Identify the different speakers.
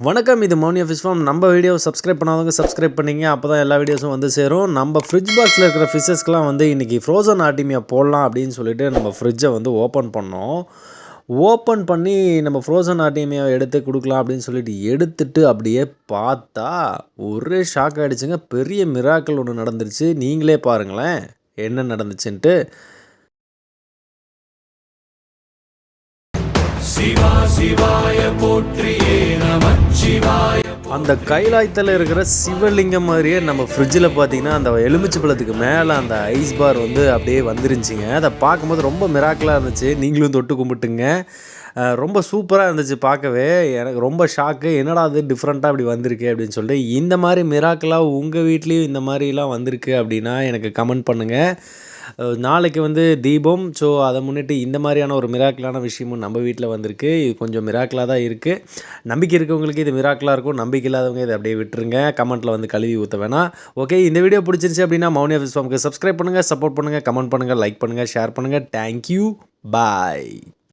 Speaker 1: வணக்கம் இது Mouni office form. நம்ம வீடியோ சப்ஸ்கிரைப் பண்ணாதவங்க சப்ஸ்கிரைப் பண்ணிங்க அப்போ தான் எல்லா வீடியோஸும் வந்து சேரும். நம்ம ஃப்ரிட்ஜ் பாக்ஸில் இருக்கிற ஃபிஷ்ஷஸ்க்கெலாம் வந்து இன்றைக்கி ஃப்ரோசன் ஆர்டிமியா போடலாம் அப்படின்னு சொல்லிட்டு நம்ம ஃப்ரிட்ஜை வந்து ஓப்பன் பண்ணோம். ஓப்பன் பண்ணி நம்ம ஃப்ரோசன் ஆர்டிமியாவை எடுத்து கொடுக்கலாம் அப்படின்னு சொல்லிட்டு எடுத்துட்டு அப்படியே பார்த்தா ஒரே ஷாக் ஆகிடுச்சுங்க பெரிய மிராக்கள் ஒன்று நடந்துருச்சு. நீங்களே பாருங்களேன் என்ன நடந்துச்சுன்ட்டு. அந்த கைலாயத்தில் இருக்கிற சிவலிங்கம் மாதிரியே நம்ம ஃப்ரிட்ஜில் பார்த்தீங்கன்னா அந்த எலுமிச்சை பழத்துக்கு மேலே அந்த ஐஸ் பார் வந்து அப்படியே வந்துருந்துச்சிங்க. அதை பார்க்கும்போது ரொம்ப மிராக்கலாக இருந்துச்சு. நீங்களும் தொட்டு கும்பிட்டுங்க. ரொம்ப சூப்பராக இருந்துச்சு பார்க்கவே. எனக்கு ரொம்ப ஷாக்கு என்னடா அது டிஃப்ரெண்ட்டாக அப்படி வந்திருக்கு அப்படின்னு சொல்லிட்டு இந்த மாதிரி மிராக்கலாக உங்கள் வீட்லேயும் இந்த மாதிரிலாம் வந்திருக்கு அப்படின்னா எனக்கு கமெண்ட் பண்ணுங்கள் நாளைக்கு வந்து தீபம். ஸோ அதை முன்னிட்டு இந்த மாதிரியான ஒரு மிராக்கிளான விஷயமும் நம்ம வீட்டில் வந்திருக்கு. இது கொஞ்சம் மிராக்கிளாக தான் இருக்குது நம்பிக்கை இருக்கவங்களுக்கு இது மிராக்கிளாக இருக்கும். நம்பிக்கை இல்லாதவங்க இதை அப்படியே விட்டுருங்க. கமெண்ட்டில் வந்து கழுவி ஊற்ற வேணாம். ஓகே இந்த வீடியோ பிடிச்சிருச்சு அப்படின்னா மௌனி ஆஃபீஸ் ஃபார்முக்கு சப்ஸ்கிரைப் பண்ணுங்கள் சப்போர்ட் பண்ணுங்கள் கமெண்ட் பண்ணுங்கள் லைக் பண்ணுங்கள் ஷேர் பண்ணுங்கள் தேங்க்யூ பாய்